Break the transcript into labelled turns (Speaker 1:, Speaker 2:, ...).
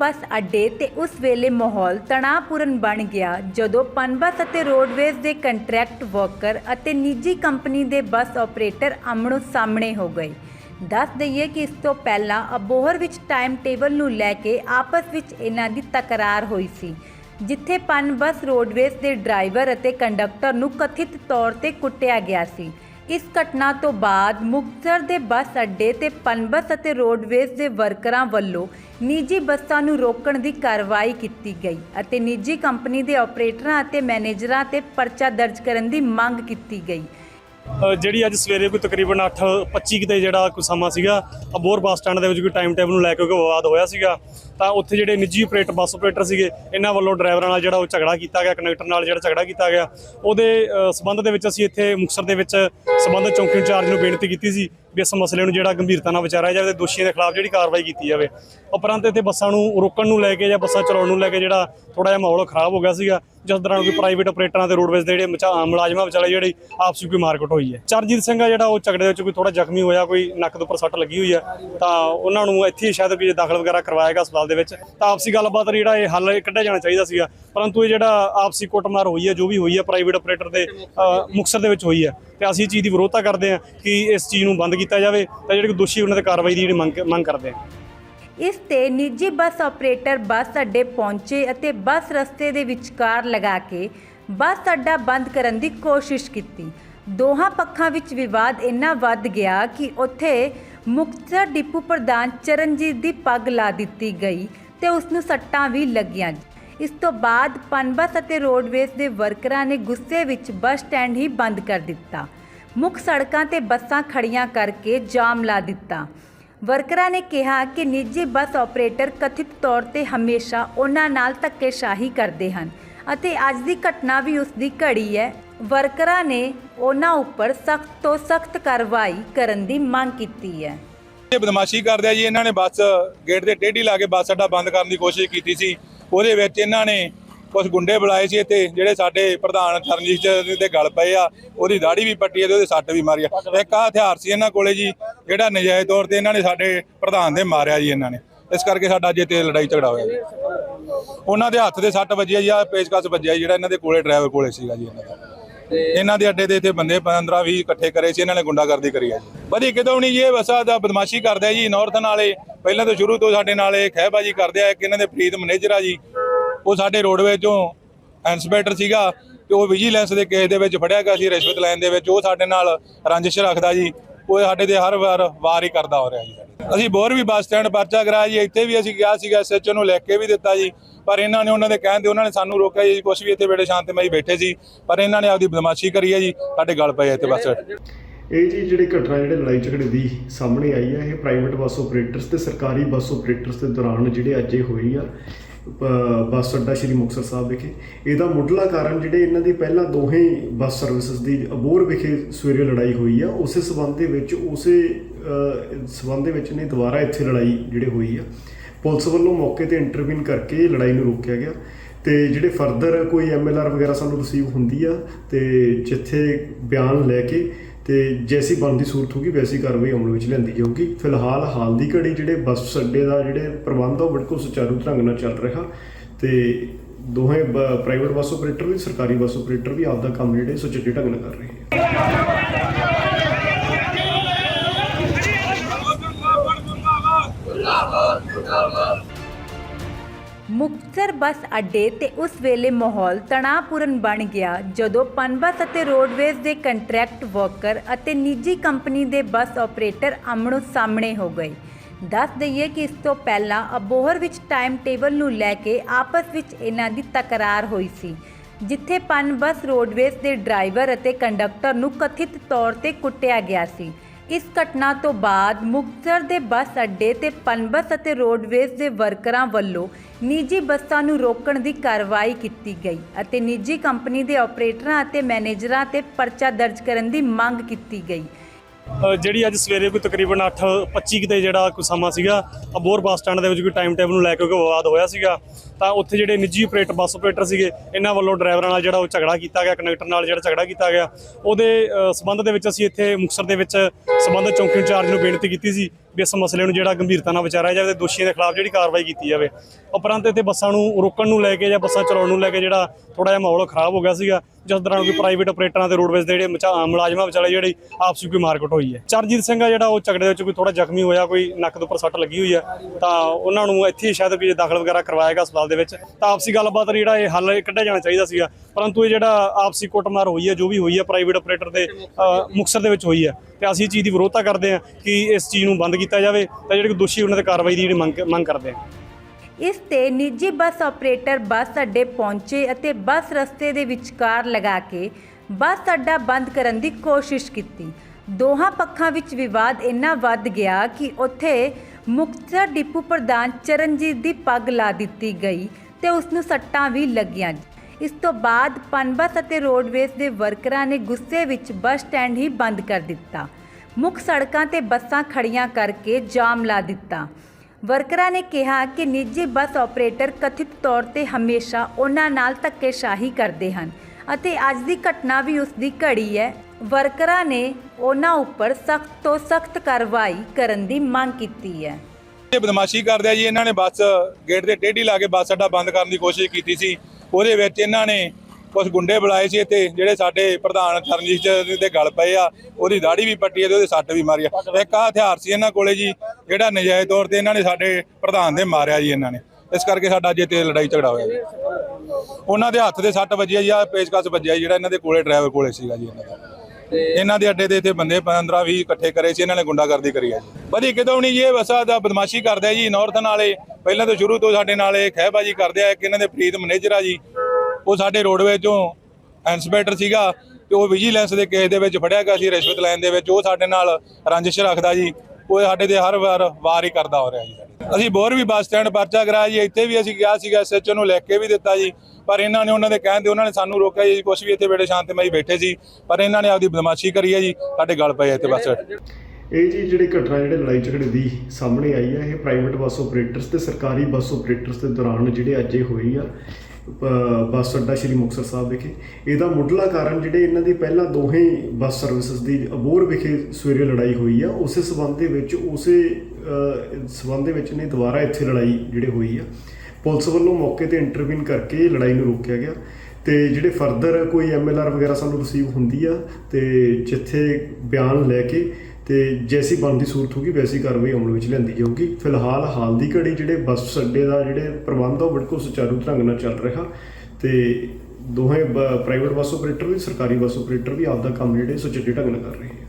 Speaker 1: ਬੱਸ ਅੱਡੇ ਤੇ ਉਸ ਵੇਲੇ ਮਾਹੌਲ ਤਣਾਅਪੂਰਨ ਬਣ ਗਿਆ ਜਦੋਂ ਪਨਬੱਸ ਅਤੇ ਰੋਡਵੇਜ਼ ਦੇ ਕੰਟਰੈਕਟ ਵਰਕਰ ਅਤੇ ਨਿੱਜੀ ਕੰਪਨੀ ਦੇ ਬੱਸ ਆਪਰੇਟਰ ਆਮਣੋ ਸਾਹਮਣੇ ਹੋ ਗਏ। ਦੱਸ ਦਈਏ ਕਿ ਇਸ ਤੋਂ ਪਹਿਲਾਂ ਅਬੋਹਰ ਵਿੱਚ ਟਾਈਮ ਟੇਬਲ ਨੂੰ ਲੈ ਕੇ ਆਪਸ ਵਿੱਚ ਇਹਨਾਂ ਦੀ ਤਕਰਾਰ ਹੋਈ ਸੀ, ਜਿੱਥੇ ਪਨਬਸ ਰੋਡਵੇਜ਼ ਦੇ ਡਰਾਈਵਰ ਅਤੇ ਕੰਡਕਟਰ ਨੂੰ ਕਥਿਤ ਤੌਰ ਤੇ ਕੁੱਟਿਆ ਗਿਆ ਸੀ। ਇਸ ਘਟਨਾ ਤੋਂ ਬਾਅਦ ਮੁਕਤਸਰ ਦੇ ਬੱਸ ਅੱਡੇ ਤੇ ਪਨਬਸ ਅਤੇ ਰੋਡਵੇਜ਼ ਦੇ ਵਰਕਰਾਂ ਵੱਲੋਂ ਨਿੱਜੀ ਬੱਸਾਂ ਨੂੰ ਰੋਕਣ ਦੀ ਕਾਰਵਾਈ ਕੀਤੀ ਗਈ ਅਤੇ ਨਿੱਜੀ ਕੰਪਨੀ ਦੇ ਆਪਰੇਟਰਾਂ ਅਤੇ ਮੈਨੇਜਰਾਂ ਤੇ ਪਰਚਾ ਦਰਜ ਕਰਨ ਦੀ ਮੰਗ ਕੀਤੀ ਗਈ।
Speaker 2: ਜਿਹੜੀ ਅੱਜ ਸਵੇਰੇ ਕੋਈ ਤਕਰੀਬਨ 8:25 ਕਿਤੇ ਜਿਹੜਾ ਕੋਈ ਸਮਾਂ ਸੀਗਾ ਅਬੋਰ ਬੱਸ ਸਟੈਂਡ ਦੇ ਵਿੱਚ ਕੋਈ ਟਾਈਮ ਟੇਬਲ ਨੂੰ ਲੈ ਕੇ ਕੋਈ ਵਿਵਾਦ ਹੋਇਆ ਸੀਗਾ। ਤਾਂ ਉੱਥੇ ਜਿਹੜੇ ਨਿੱਜੀ ਆਪਰੇਟਰ ਬੱਸ ਆਪਰੇਟਰ ਸੀਗੇ ਇਹਨਾਂ ਵੱਲੋਂ ਡਰਾਈਵਰਾਂ ਨਾਲ ਜਿਹੜਾ ਉਹ ਝਗੜਾ ਕੀਤਾ ਗਿਆ ਕੰਡਕਟਰ ਨਾਲ ਜਿਹੜਾ ਝਗੜਾ ਕੀਤਾ ਗਿਆ। ਉਹਦੇ ਅ, ਸਬੰਧ ਦੇ ਵਿੱਚ ਅਸੀਂ ਇੱਥੇ ਮੁਕਤਸਰ ਦੇ ਵਿੱਚ ਸਬੰਧਤ ਚੌਂਕੀ ਇੰਚਾਰਜ ਨੂੰ ਬੇਨਤੀ ਕੀਤੀ ਸੀ ਵੀ ਇਸ ਮਸਲੇ ਨੂੰ ਜਿਹੜਾ ਗੰਭੀਰਤਾ ਨਾਲ ਵਿਚਾਰਿਆ ਜਾਵੇ ਤੇ ਦੋਸ਼ੀਆਂ ਦੇ ਖਿਲਾਫ ਜਿਹੜੀ ਕਾਰਵਾਈ ਕੀਤੀ ਜਾਵੇ। ਉਪਰੰਤ ਇੱਥੇ ਬੱਸਾਂ ਨੂੰ ਰੋਕਣ ਨੂੰ ਲੈ ਕੇ ਜਾਂ ਬੱਸਾਂ ਚਲਾਉਣ ਨੂੰ ਲੈ ਕੇ ਜਿਹੜਾ ਥੋੜਾ ਜਿਹਾ ਮਾਹੌਲ ਖਰਾਬ ਹੋ ਗਿਆ ਸੀਗਾ ਜਿਸ ਦੌਰਾਨ ਕੋਈ ਪ੍ਰਾਈਵੇਟ ਆਪਰੇਟਰਾਂ ਤੇ ਰੋਡਵੇਜ਼ ਦੇ ਜਿਹੜੇ ਮੁਲਾਜ਼ਮਾਂ ਵਿਚਾਲੇ ਜਿਹੜੀ ਆਪਸੀ ਕੋਈ ਮਾਰਕਟ ਹੋਈ ਹੈ। ਚਰਜੀਤ ਸਿੰਘ ਆ ਜਿਹੜਾ ਉਹ ਝਗੜੇ ਦੇ ਵਿੱਚ ਕੋਈ ਥੋੜਾ ਜ਼ਖਮੀ ਹੋਇਆ ਕੋਈ ਨੱਕ ਦੇ ਉੱਪਰ ਸੱਟ ਲੱਗੀ ਹੋਈ ਆ ਤਾਂ ਉਹਨਾਂ ਨੂੰ ਇੱਥੇ ਹੀ ਸ਼ਾਇਦ ਵੀ ਦਾਖਲ ਵਗੈਰਾ ਕਰਵਾਇਆ ਗਿਆ ਹਸਪਤਾਲ ਦੇ ਵਿੱਚ ਤਾਂ ਆਪਸੀ ਗੱਲਬਾਤ ਜਿਹੜਾ ਇਹ ਹੱਲ ਕੱਢਿਆ ਜਾਣਾ ਚਾਹੀਦਾ ਸੀਗਾ। ਪਰੰਤੂ ਇਹ ਜਿਹੜਾ ਆਪਸੀ ਕੁੱਟਮਾਰ ਹੋਈ ਹੈ ਜੋ ਵੀ ਹੋਈ ਹੈ ਪ੍ਰਾਈਵੇਟ ਆਪਰੇਟਰ ਦੇ ਅ, ਦੇ ਵਿੱਚ ਹੋਈ ਹੈ। ਤੇ ਅਸੀਂ ਚੀਜ਼ ਦੀ ਵਿਰੋਧਤਾ ਕਰਦੇ ਹਾਂ ਕਿ ਇਸ ਚੀਜ਼ ਨੂੰ ਬੰਦ ਕੀਤਾ ਜਾਵੇ ਤਾਂ ਜਿਹੜੇ ਦੋਸ਼ੀ ਉਹਨਾਂ ਤੇ ਕਾਰਵਾਈ ਦੀ ਜਿਹੜੀ ਮੰਗ ਕਰਦੇ ਹਾਂ।
Speaker 1: ਇਸ ਤੇ ਨਿੱਜੀ ਬੱਸ ਆਪਰੇਟਰ ਬੱਸ ਅੱਡੇ ਪਹੁੰਚੇ ਅਤੇ ਬੱਸ ਰਸਤੇ ਦੇ ਵਿਚਕਾਰ ਲਗਾ ਕੇ ਬੱਸ ਅੱਡਾ ਬੰਦ ਕਰਨ ਦੀ ਕੋਸ਼ਿਸ਼ ਕੀਤੀ। ਦੋਹਾਂ ਪੱਖਾਂ ਵਿੱਚ ਵਿਵਾਦ ਇੰਨਾ ਵੱਧ ਗਿਆ ਕਿ ਉੱਥੇ ਮੁਕਤਸਰ ਡਿਪੂ ਪ੍ਰਧਾਨ ਚਰਨਜੀਤ ਦੀ ਪੱਗ ਲਾ ਦਿੱਤੀ ਗਈ ਤੇ ਉਸ ਨੂੰ ਸੱਟਾਂ ਵੀ ਲੱਗੀਆਂ। ਇਸ ਤੋਂ ਬਾਅਦ ਪਨਬਸ ਅਤੇ ਰੋਡਵੇਜ਼ ਦੇ ਵਰਕਰਾਂ ਨੇ ਗੁੱਸੇ ਵਿੱਚ ਬੱਸ ਸਟੈਂਡ ਹੀ ਬੰਦ ਕਰ ਦਿੱਤਾ। ਮੁੱਖ ਸੜਕਾਂ ਤੇ ਬੱਸਾਂ ਖੜੀਆਂ ਕਰਕੇ ਜਾਮ ਲਾ ਦਿੱਤਾ। ਵਰਕਰਾਂ ਨੇ ਕਿਹਾ ਕਿ ਨਿੱਜੀ ਬੱਸ ਆਪਰੇਟਰ ਕਥਿਤ ਤੌਰ ਤੇ ਹਮੇਸ਼ਾ ਉਹਨਾਂ ਨਾਲ ਧੱਕੇਸ਼ਾਹੀ ਕਰਦੇ ਹਨ ਅਤੇ ਅੱਜ ਦੀ ਘਟਨਾ ਵੀ ਉਸ ਦੀ ਘੜੀ ਹੈ। ਵਰਕਰਾਂ ਨੇ ਉਹਨਾਂ ਉੱਪਰ ਸਖਤ ਤੋਂ ਸਖਤ ਕਾਰਵਾਈ ਕਰਨ ਦੀ ਮੰਗ ਕੀਤੀ ਹੈ।
Speaker 3: ਇਹ ਬਦਮਾਸ਼ੀ ਕਰਦੇ ਆ ਜੀ, ਇਹਨਾਂ ਨੇ ਬੱਸ ਗੇਟ ਤੇ ਟੇਢੀ ਲਾ ਕੇ ਬੱਸ ਅੱਡਾ ਬੰਦ ਕਰਨ ਦੀ ਕੋਸ਼ਿਸ਼ ਕੀਤੀ ਸੀ। ਉਹਦੇ ਵਿੱਚ ਇਹਨਾਂ ਨੇ ਕੁਝ ਗੁੰਡੇ ਬੁਲਾਏ ਸੀ ਇੱਥੇ, ਜਿਹੜੇ ਸਾਡੇ ਪ੍ਰਧਾਨ ਚਰਨਜੀਤ ਸਿੰਘ ਦੇ ਗਲ ਪਏ ਆ, ਉਹਦੀ ਦਾੜੀ ਵੀ ਪੱਟੀ ਆ ਤੇ ਉਹਦੇ ਸੱਟ ਵੀ ਮਾਰੀ ਆ। ਇੱਕ ਆ ਹਥਿਆਰ ਸੀ ਇਹਨਾਂ ਕੋਲੇ ਜੀ, ਜਿਹੜਾ ਨਜਾਇਜ਼ ਤੌਰ ਤੇ ਇਹਨਾਂ ਨੇ ਸਾਡੇ ਪ੍ਰਧਾਨ ਦੇ ਮਾਰਿਆ ਜੀ ਇਹਨਾਂ ਨੇ। ਇਸ ਕਰਕੇ ਸਾਡਾ ਅੱਜ ਤੇ ਲੜਾਈ ਝਗੜਾ ਹੋਇਆ ਜੀ। ਉਹਨਾਂ ਦੇ ਹੱਥ ਦੇ ਸੱਟ ਵੱਜੀ ਆ ਜੀ ਆ ਪੇਚਕਸ ਵੱਜਿਆ ਜਿਹੜਾ ਇਹਨਾਂ ਦੇ ਕੋਲੇ ਡਰਾਈਵਰ ਕੋਲੇ ਸੀਗਾ ਜੀ ਇਹਨਾਂ ਦਾ। ਇਹਨਾਂ ਦੇ ਅੱਡੇ ਦੇ ਇੱਥੇ ਬੰਦੇ 15 20 ਇਕੱਠੇ ਕਰੇ ਸੀ, ਇਹਨਾਂ ਨੇ ਗੁੰਡਾਗਰਦੀ ਕਰੀ ਹੈ ਜੀ। ਵਧੀ ਕਿਦੋਂ ਨਹੀਂ ਜੀ, ਇਹ ਵਸਾ ਦਾ ਬਦਮਾਸ਼ੀ ਕਰਦੇ ਆ ਜੀ ਨਾਰਥਨ ਵਾਲੇ ਪਹਿਲਾਂ ਤੋਂ ਸ਼ੁਰੂ ਤੋਂ ਸਾਡੇ ਨਾਲ ਇਹ ਖਹਿਬਾਜੀ ਕਰਦੇ ਆ ਕਿ ਇਹਨਾਂ ਦੇ ਫਰੀਦ ਮੈਨੇਜਰ ਆ ਜੀ, ਉਹ ਸਾਡੇ ਰੋਡਵੇ ਚੋਂ ਇੰਸਪੈਕਟਰ ਸੀਗਾ, ਤੇ ਉਹ ਵਿਜੀਲੈਂਸ ਦੇ ਕੇਸ ਦੇ ਵਿੱਚ ਫੜਿਆ ਗਿਆ ਸੀ, ਰਿਸ਼ਵਤ ਲੈਣ ਦੇ ਵਿੱਚ, ਉਹ ਸਾਡੇ ਨਾਲ ਰੰਜਿਸ਼ ਰੱਖਦਾ ਜੀ, ਉਹ ਸਾਡੇ ਤੇ ਹਰ ਵਾਰ ਵਾਰ ਹੀ ਕਰਦਾ ਹੋ ਰਿਹਾ ਜੀ। ਅਸੀਂ ਬੋਰ ਵੀ ਬੱਸ ਸਟੈਂਡ ਪਰਚਾ ਕਰਾਇਆ ਜੀ, ਇੱਥੇ ਵੀ ਅਸੀਂ ਗਿਆ ਸੀਗਾ ਐਸਐਚਓ ਨੂੰ ਲਿਖ ਕੇ ਵੀ ਦਿੱਤਾ ਜੀ। ਪਰ ਇਹਨਾਂ ਨੇ, ਉਹਨਾਂ ਦੇ ਕਹਿਣ ਤੇ ਉਹਨਾਂ ਨੇ ਸਾਨੂੰ ਰੋਕਿਆ ਜੀ ਕੁਝ ਵੀ ਇੱਥੇ ਬੜੇ ਸ਼ਾਂਤਮਈ ਬੈਠੇ ਸੀ। ਪਰ ਇਹਨਾਂ ਨੇ ਆਪਦੀ ਬਦਮਾਸ਼ੀ ਕਰੀ ਹੈ ਜੀ, ਸਾਡੇ ਗੱਲ ਪਏ ਇੱਥੇ ਬੱਸ
Speaker 4: ਇਹ ਜੀ ਜਿਹੜੀ ਘਟਨਾ, ਜਿਹੜੇ ਲੜਾਈ ਝਗੜੇ ਦੀ ਸਾਹਮਣੇ ਆਈ ਹੈ, ਇਹ ਪ੍ਰਾਈਵੇਟ ਬੱਸ ਆਪਰੇਟਰਸ ਤੇ ਸਰਕਾਰੀ ਬੱਸ ਆਪਰੇਟਰਸ ਦੇ ਦੌਰਾਨ ਜਿਹੜੇ ਅੱਜ ਇਹ ਹੋਈ ਆ। ਬੱਸ ਅੱਡਾ ਸ਼੍ਰੀ ਮੁਕਤਸਰ ਸਾਹਿਬ ਵਿਖੇ। ਇਹਦਾ ਮੁੱਢਲਾ ਕਾਰਨ ਜਿਹੜੇ ਇਹਨਾਂ ਦੀ ਪਹਿਲਾਂ ਦੋਹੇ ਬੱਸ ਸਰਵਿਸਿਜ਼ ਦੀ ਅਬੋਰ ਵਿਖੇ ਸਵੇਰੇ ਲੜਾਈ ਹੋਈ ਆ ਉਸੇ ਸਬੰਧ ਦੇ ਵਿੱਚ ਉਸੇ ਅ, ਸਬੰਧ ਦੇ ਵਿੱਚ ਨੇ ਦੁਬਾਰਾ ਇੱਥੇ ਲੜਾਈ ਜਿਹੜੇ ਹੋਈ ਆ। ਪੁਲਿਸ ਵੱਲੋਂ ਮੌਕੇ ਤੇ ਇੰਟਰਵੀਨ ਕਰਕੇ ਲੜਾਈ ਨੂੰ ਰੋਕਿਆ ਗਿਆ। ਤੇ ਜਿਹੜੇ ਫਰਦਰ ਕੋਈ ਐਮਐਲਆਰ ਵਗੈਰਾ ਸਾਨੂੰ ਰਿਸੀਵ ਹੁੰਦੀ ਆ ਤੇ ਜਿੱਥੇ ਬਿਆਨ ਲੈ ਕੇ ਤੇ ਜੈਸੀ ਬਣਦੀ ਸੂਰਤ ਹੋਗੀ ਵੈਸੀ ਕਾਰਵਾਈ ਅਮਲ ਵਿੱਚ ਲਿਆਂਦੀ ਜਾਊਗੀ। ਫਿਲਹਾਲ ਹਾਲ ਦੀ ਘੜੀ ਜਿਹੜੇ ਬੱਸ ਅੱਡੇ ਦਾ ਜਿਹੜੇ ਪ੍ਰਬੰਧ ਆ, ਉਹ ਬਿਲਕੁਲ ਸੁਚਾਰੂ ਢੰਗ ਨਾਲ ਚੱਲ ਰਿਹਾ। ਤੇ ਦੋਹੇ ਪ੍ਰਾਈਵੇਟ ਬੱਸ ਆਪਰੇਟਰ ਵੀ, ਸਰਕਾਰੀ ਬੱਸ ਆਪਰੇਟਰ ਵੀ ਆਪਦਾ ਕੰਮ ਜਿਹੜੇ ਸੁਚੱਜੇ ਢੰਗ ਨਾਲ ਕਰ ਰਹੇ ਹੈ
Speaker 1: ਮੁਕਤਸਰ ਬੱਸ ਅੱਡੇ ਤੇ ਉਸ ਵੇਲੇ ਮਾਹੌਲ ਤਣਾਅਪੂਰਨ ਬਣ ਗਿਆ ਜਦੋਂ ਪਨਬਸ ਅਤੇ ਰੋਡਵੇਜ਼ ਦੇ ਕੰਟਰੈਕਟ ਵਰਕਰ ਅਤੇ ਨਿੱਜੀ ਕੰਪਨੀ ਦੇ ਬੱਸ ਆਪਰੇਟਰ ਆਮਣੋ ਸਾਹਮਣੇ ਹੋ ਗਏ। ਦੱਸ ਦਈਏ ਕਿ ਇਸ ਤੋਂ ਪਹਿਲਾਂ ਅਬੋਹਰ ਵਿੱਚ ਟਾਈਮ ਟੇਬਲ ਨੂੰ ਲੈ ਕੇ ਆਪਸ ਵਿੱਚ ਇਹਨਾਂ ਦੀ ਤਕਰਾਰ ਹੋਈ ਸੀ, ਜਿੱਥੇ ਪਨਬਸ ਰੋਡਵੇਜ਼ ਦੇ ਡਰਾਈਵਰ ਅਤੇ ਕੰਡਕਟਰ ਨੂੰ ਕਥਿਤ ਤੌਰ ਤੇ ਕੁੱਟਿਆ ਗਿਆ ਸੀ। ਇਸ ਘਟਨਾ ਤੋਂ ਬਾਅਦ ਮੁਕਤਸਰ ਦੇ ਬੱਸ ਅੱਡੇ ਤੇ ਪਨਬਸ ਅਤੇ ਰੋਡਵੇਜ਼ ਦੇ ਵਰਕਰਾਂ ਵੱਲੋਂ ਨਿੱਜੀ ਬੱਸਾਂ ਨੂੰ ਰੋਕਣ ਦੀ ਕਾਰਵਾਈ ਕੀਤੀ ਗਈ ਅਤੇ ਨਿੱਜੀ ਕੰਪਨੀ ਦੇ ਆਪਰੇਟਰਾਂ ਅਤੇ ਮੈਨੇਜਰਾਂ ਤੇ ਪਰਚਾ ਦਰਜ ਕਰਨ ਦੀ ਮੰਗ ਕੀਤੀ ਗਈ।
Speaker 2: ਜਿਹੜੀ ਅੱਜ ਸਵੇਰੇ ਕੋਈ ਤਕਰੀਬਨ 8:25 ਕਿਤੇ ਜਿਹੜਾ ਕੋਈ ਸਮਾਂ ਸੀਗਾ ਅਬੋਰ ਬੱਸ ਸਟੈਂਡ ਦੇ ਵਿੱਚ ਕੋਈ ਟਾਈਮ ਟੇਬਲ ਨੂੰ ਲੈ ਕੇ ਕੋਈ ਵਿਵਾਦ ਹੋਇਆ ਸੀਗਾ ਤਾਂ ਉੱਥੇ ਜਿਹੜੇ ਨਿੱਜੀ ਆਪਰੇਟਰ ਬੱਸ ਆਪਰੇਟਰ ਸੀਗੇ ਇਹਨਾਂ ਵੱਲੋਂ ਡਰਾਈਵਰਾਂ ਨਾਲ ਜਿਹੜਾ ਉਹ ਝਗੜਾ ਕੀਤਾ ਗਿਆ ਕੰਡਕਟਰ ਨਾਲ ਜਿਹੜਾ ਝਗੜਾ ਕੀਤਾ ਗਿਆ। ਉਹਦੇ ਅ, ਸਬੰਧ ਦੇ ਵਿੱਚ ਅਸੀਂ ਇੱਥੇ ਮੁਕਤਸਰ ਦੇ ਵਿੱਚ ਸਬੰਧਤ ਚੌਂਕੀ ਇੰਚਾਰਜ ਨੂੰ ਬੇਨਤੀ ਕੀਤੀ ਸੀ ਵੀ ਇਸ ਮਸਲੇ ਨੂੰ ਜਿਹੜਾ ਗੰਭੀਰਤਾ ਨਾਲ ਵਿਚਾਰਿਆ ਜਾਵੇ ਤੇ ਦੋਸ਼ੀਆਂ ਦੇ ਖਿਲਾਫ ਜਿਹੜੀ ਕਾਰਵਾਈ ਕੀਤੀ ਜਾਵੇ। ਉਪਰੰਤ ਇੱਥੇ ਬੱਸਾਂ ਨੂੰ ਰੋਕਣ ਨੂੰ ਲੈ ਕੇ ਜਾਂ ਬੱਸਾਂ ਚਲਾਉਣ ਨੂੰ ਲੈ ਕੇ ਜਿਹੜਾ ਥੋੜਾ ਜਿਹਾ ਮਾਹੌਲ ਖਰਾਬ ਹੋ ਗਿਆ ਸੀਗਾ ਜਿਸ ਦੌਰਾਨ ਕੋਈ ਪ੍ਰਾਈਵੇਟ ਆਪਰੇਟਰਾਂ ਤੇ ਰੋਡਵੇਜ਼ ਦੇ ਜਿਹੜੇ ਮੁਲਾਜ਼ਮਾਂ ਵਿਚਾਲੇ ਜਿਹੜੀ ਆਪਸੀ ਕੋਈ ਮਾਰਕਟ ਹੋਈ ਹੈ। ਚਰਜੀਤ ਸਿੰਘ ਆ ਜਿਹੜਾ ਉਹ ਝਗੜੇ ਦੇ ਵਿੱਚ ਕੋਈ ਥੋੜਾ ਜ਼ਖਮੀ ਹੋਇਆ ਕੋਈ ਨੱਕ ਦੇ ਉੱਪਰ ਸੱਟ ਲੱਗੀ ਹੋਈ ਹੈ ਤਾਂ ਉਹਨਾਂ ਨੂੰ ਇੱਥੇ ਹੀ ਸ਼ਾਇਦ ਕੋਈ ਦਾਖਲ ਵਗੈਰਾ ਕਰਵਾਏਗਾ ਹਸਪਤਾਲ ਦੇ ਵਿੱਚ। ਤਾਂ ਆਪਸੀ ਗੱਲਬਾਤ ਨਾਲ ਜਿਹੜਾ ਇਹ ਹੱਲ ਕੱਢਿਆ ਜਾਣਾ ਚਾਹੀਦਾ ਸੀਗਾ ਪਰੰਤੂ ਇਹ ਜਿਹੜਾ ਆਪਸੀ ਕੁੱਟਮਾਰ ਹੋਈ ਹੈ ਜੋ ਵੀ ਹੋਈ ਹੈ ਪ੍ਰਾਈਵੇਟ ਆਪਰੇਟਰ ਦੇ ਅ, ਮੁਕਤਸਰ ਦੇ ਵਿੱਚ ਹੋਈ ਹੈ। ਤੇ ਅਸੀਂ ਚੀਜ਼ ਦੀ ਵਿਰੋਧਤਾ ਕਰਦੇ ਹਾਂ ਕਿ ਇਸ ਚੀਜ਼ ਨੂੰ ਬੰਦ ਕੀਤਾ ਜਾਵੇ, ਤਾਂ ਜਿਹੜੇ ਦੋਸ਼ੀ ਉਹਨਾਂ ਤੇ ਕਾਰਵਾਈ ਦੀ ਜਿਹੜੀ ਮੰਗ ਮੰਗ ਕਰਦੇ ਹਾਂ।
Speaker 1: ਇਸ ਤੇ ਨਿੱਜੀ ਬੱਸ ਆਪਰੇਟਰ ਬੱਸ ਅੱਡੇ ਪਹੁੰਚੇ ਅਤੇ ਬੱਸ ਰਸਤੇ ਦੇ ਵਿਚਕਾਰ ਲਗਾ ਕੇ ਬੱਸ ਅੱਡਾ ਬੰਦ ਕਰਨ ਦੀ ਕੋਸ਼ਿਸ਼ ਕੀਤੀ। ਦੋਹਾਂ ਪੱਖਾਂ ਵਿੱਚ ਵਿਵਾਦ ਇੰਨਾ ਵੱਧ ਗਿਆ ਕਿ ਉੱਥੇ ਮੁਕਤਸਰ ਡਿਪੂ ਪ੍ਰਧਾਨ ਚਰਨਜੀਤ ਦੀ ਪੱਗ ਲਾ ਦਿੱਤੀ ਗਈ ਤੇ ਉਸ ਨੂੰ ਸੱਟਾਂ ਵੀ ਲੱਗੀਆਂ। ਇਸ ਤੋਂ ਬਾਅਦ ਪਨਬਸ ਅਤੇ ਰੋਡਵੇਜ਼ ਦੇ ਵਰਕਰਾਂ ਨੇ ਗੁੱਸੇ ਵਿੱਚ ਬੱਸ ਸਟੈਂਡ ਹੀ ਬੰਦ ਕਰ ਦਿੱਤਾ। ਮੁੱਖ ਸੜਕਾਂ ਤੇ ਬੱਸਾਂ ਖੜੀਆਂ ਕਰਕੇ ਜਾਮ ਲਾ ਦਿੱਤਾ। ਵਰਕਰਾਂ ਨੇ ਕਿਹਾ ਕਿ ਨਿੱਜੀ ਬੱਸ ਆਪਰੇਟਰ ਕਥਿਤ ਤੌਰ ਤੇ ਹਮੇਸ਼ਾ ਉਹਨਾਂ ਨਾਲ ਧੱਕੇਸ਼ਾਹੀ ਕਰਦੇ ਹਨ ਅਤੇ ਅੱਜ ਦੀ ਘਟਨਾ ਵੀ ਉਸ ਦੀ ਘੜੀ ਹੈ। ਵਰਕਰਾਂ ਨੇ ਉਹਨਾਂ ਉੱਪਰ ਸਖਤ ਤੋਂ ਸਖਤ ਕਾਰਵਾਈ ਕਰਨ ਦੀ ਮੰਗ ਕੀਤੀ ਹੈ।
Speaker 3: ਇਹ ਬਦਮਾਸ਼ੀ ਕਰਦੇ ਆ ਜੀ। ਇਹਨਾਂ ਨੇ ਬੱਸ ਗੇਟ ਦੇ ਟੇਢੀ ਲਾ ਕੇ ਬੱਸ ਅੱਡਾ ਬੰਦ ਕਰਨ ਦੀ ਕੋਸ਼ਿਸ਼ ਕੀਤੀ ਸੀ। ਉਹਦੇ ਵਿੱਚ ਇਹਨਾਂ ਨੇ ਕੁਝ ਗੁੰਡੇ ਬੁਲਾਏ ਸੀ ਤੇ ਜਿਹੜੇ ਸਾਡੇ ਪ੍ਰਧਾਨ ਚਰਨਜੀਤ ਜੀ ਦੇ ਗਲ ਪਏ ਆ, ਉਹਦੀ ਦਾੜੀ ਵੀ ਪੱਟੀ ਆ ਤੇ ਉਹਦੇ ਸੱਟ ਵੀ ਮਾਰੀ ਆ। ਇੱਕ ਆ ਹਥਿਆਰ ਸੀ ਇਹਨਾਂ ਕੋਲੇ ਜੀ, ਜਿਹੜਾ ਨਜਾਇਜ਼ ਤੌਰ ਤੇ ਇਹਨਾਂ ਨੇ ਸਾਡੇ ਪ੍ਰਧਾਨ ਦੇ ਮਾਰਿਆ ਜੀ ਇਹਨਾਂ ਨੇ। ਇਸ ਕਰਕੇ ਸਾਡਾ ਅੱਜ ਤੇ ਲੜਾਈ ਝਗੜਾ ਹੋਇਆ ਜੀ। ਉਹਨਾਂ ਦੇ ਹੱਥ ਦੇ ਸੱਟ ਵੱਜੀ ਆ ਜੀ ਆ ਪੇਚਕਸ ਵੱਜਿਆ ਜਿਹੜਾ ਇਹਨਾਂ ਦੇ ਕੋਲੇ ਡਰਾਈਵਰ ਕੋਲੇ ਸੀਗਾ ਜੀ ਇਹਨਾਂ ਦਾ। ਇਹਨਾਂ ਦੇ ਅੱਡੇ ਦੇ ਇੱਥੇ ਬੰਦੇ 15 20 ਇਕੱਠੇ ਕਰੇ ਸੀ, ਇਹਨਾਂ ਨੇ ਗੁੰਡਾਗਰਦੀ ਕਰੀ ਹੈ ਜੀ। ਵਧੀ ਕਿਤੋਂ ਨਹੀਂ ਇਹ ਵਸਾ ਦਾ ਬਦਮਾਸ਼ੀ ਕਰਦੇ ਆ ਜੀ ਨਾਰਥਨ ਵਾਲੇ ਪਹਿਲਾਂ ਤੋਂ ਸ਼ੁਰੂ ਤੋਂ ਸਾਡੇ ਨਾਲ ਇਹ ਖਹਿਬਾਜੀ ਕਰਦੇ ਆ ਕਿ ਇਹਨਾਂ ਦੇ ਪ੍ਰੀਤ ਮੈਨੇਜਰ ਆ ਜੀ। ਉਹ ਸਾਡੇ ਰੋਡਵੇ ਚੋਂ ਇੰਸਪੈਕਟਰ ਸੀਗਾ ਤੇ ਉਹ ਵਿਜੀਲੈਂਸ ਦੇ ਕੇਸ ਦੇ ਵਿੱਚ ਫੜਿਆ ਗਿਆ ਸੀ, ਰਿਸ਼ਵਤ ਲੈਣ ਦੇ ਵਿੱਚ। ਉਹ ਸਾਡੇ ਨਾਲ ਰੰਜਿਸ਼ ਰੱਖਦਾ ਜੀ। ਉਹ ਸਾਡੇ ਤੇ ਹਰ ਵਾਰ ਵਾਰ ਹੀ ਕਰਦਾ ਹੋ ਰਿਹਾ ਜੀ। ਅਸੀਂ ਬੋਰ ਵੀ ਬੱਸ ਸਟੈਂਡ ਪਰਚਾ ਕਰਾਇਆ ਜੀ, ਇੱਥੇ ਵੀ ਅਸੀਂ ਗਿਆ ਸੀਗਾ ਐਸਐਚਓ ਨੂੰ ਲੈ ਕੇ ਵੀ ਦਿੱਤਾ ਜੀ। ਪਰ ਇਹਨਾਂ ਨੇ, ਉਹਨਾਂ ਦੇ ਕਹਿਣ ਤੇ ਉਹਨਾਂ ਨੇ ਸਾਨੂੰ ਰੋਕਿਆ ਜੀ ਕੁਝ ਵੀ ਇੱਥੇ ਬੈਠੇ ਸ਼ਾਂਤਮਈ ਬੈਠੇ ਸੀ। ਪਰ ਇਹਨਾਂ ਨੇ ਆਪਦੀ ਬਦਮਾਸ਼ੀ ਕਰੀ ਹੈ ਜੀ, ਸਾਡੇ ਗੱਲ ਪਏ ਇੱਥੇ ਬੱਸ
Speaker 4: ਇਹ ਜੀ ਜਿਹੜੀ ਘਟਨਾ ਜਿਹੜੇ ਲੜਾਈ ਝਗੜੇ ਦੀ ਸਾਹਮਣੇ ਆਈ ਹੈ, ਇਹ ਪ੍ਰਾਈਵੇਟ ਬੱਸ ਆਪਰੇਟਰਸ ਤੇ ਸਰਕਾਰੀ ਬੱਸ ਆਪਰੇਟਰਸ ਦੇ ਦੌਰਾਨ ਜਿਹੜੇ ਅੱਜ ਇਹ ਹੋਈ ਆ। ਬੱਸ ਅੱਡਾ ਸ਼੍ਰੀ ਮੁਕਤਸਰ ਸਾਹਿਬ ਵਿਖੇ। ਇਹਦਾ ਮੁੱਢਲਾ ਕਾਰਨ ਜਿਹੜੇ ਇਹਨਾਂ ਦੀ ਪਹਿਲਾਂ ਦੋਹੇ ਬੱਸ ਸਰਵਿਸਿਜ਼ ਦੀ ਅਬੋਰ ਵਿਖੇ ਸਵੇਰੇ ਲੜਾਈ ਹੋਈ ਆ ਉਸੇ ਸਬੰਧ ਦੇ ਵਿੱਚ ਉਸੇ ਅ, ਸਬੰਧ ਦੇ ਵਿੱਚ ਨੇ ਦੁਬਾਰਾ ਇੱਥੇ ਲੜਾਈ ਜਿਹੜੇ ਹੋਈ ਆ। ਪੁਲਿਸ ਵੱਲੋਂ ਮੌਕੇ ਤੇ ਇੰਟਰਵੀਨ ਕਰਕੇ ਲੜਾਈ ਨੂੰ ਰੋਕਿਆ ਗਿਆ। ਤੇ ਜਿਹੜੇ ਫਰਦਰ ਕੋਈ ਐਮਐਲਆਰ ਵਗੈਰਾ ਸਾਨੂੰ ਰਿਸੀਵ ਹੁੰਦੀ ਆ, ਤੇ ਜਿੱਥੇ ਬਿਆਨ ਲੈ ਕੇ, ਤੇ ਜੈਸੀ ਬਣਦੀ ਸੂਰਤ ਹੋਗੀ ਵੈਸੀ ਕਾਰਵਾਈ ਅਮਲ ਵਿੱਚ ਲਿਆਂਦੀ ਜਾਊਗੀ। ਫਿਲਹਾਲ ਹਾਲ ਦੀ ਘੜੀ ਜਿਹੜੇ ਬੱਸ ਅੱਡੇ ਦਾ ਜਿਹੜੇ ਪ੍ਰਬੰਧ ਆ, ਉਹ ਬਿਲਕੁਲ ਸੁਚਾਰੂ ਢੰਗ ਨਾਲ ਚੱਲ ਰਿਹਾ। ਤੇ ਦੋਹੇ ਪ੍ਰਾਈਵੇਟ ਬੱਸ ਆਪਰੇਟਰ ਵੀ, ਸਰਕਾਰੀ ਬੱਸ ਆਪਰੇਟਰ ਵੀ ਆਪਦਾ ਕੰਮ ਜਿਹੜੇ ਸੁਚੱਜੇ ਢੰਗ ਨਾਲ ਕਰ ਰਹੇ ਆ।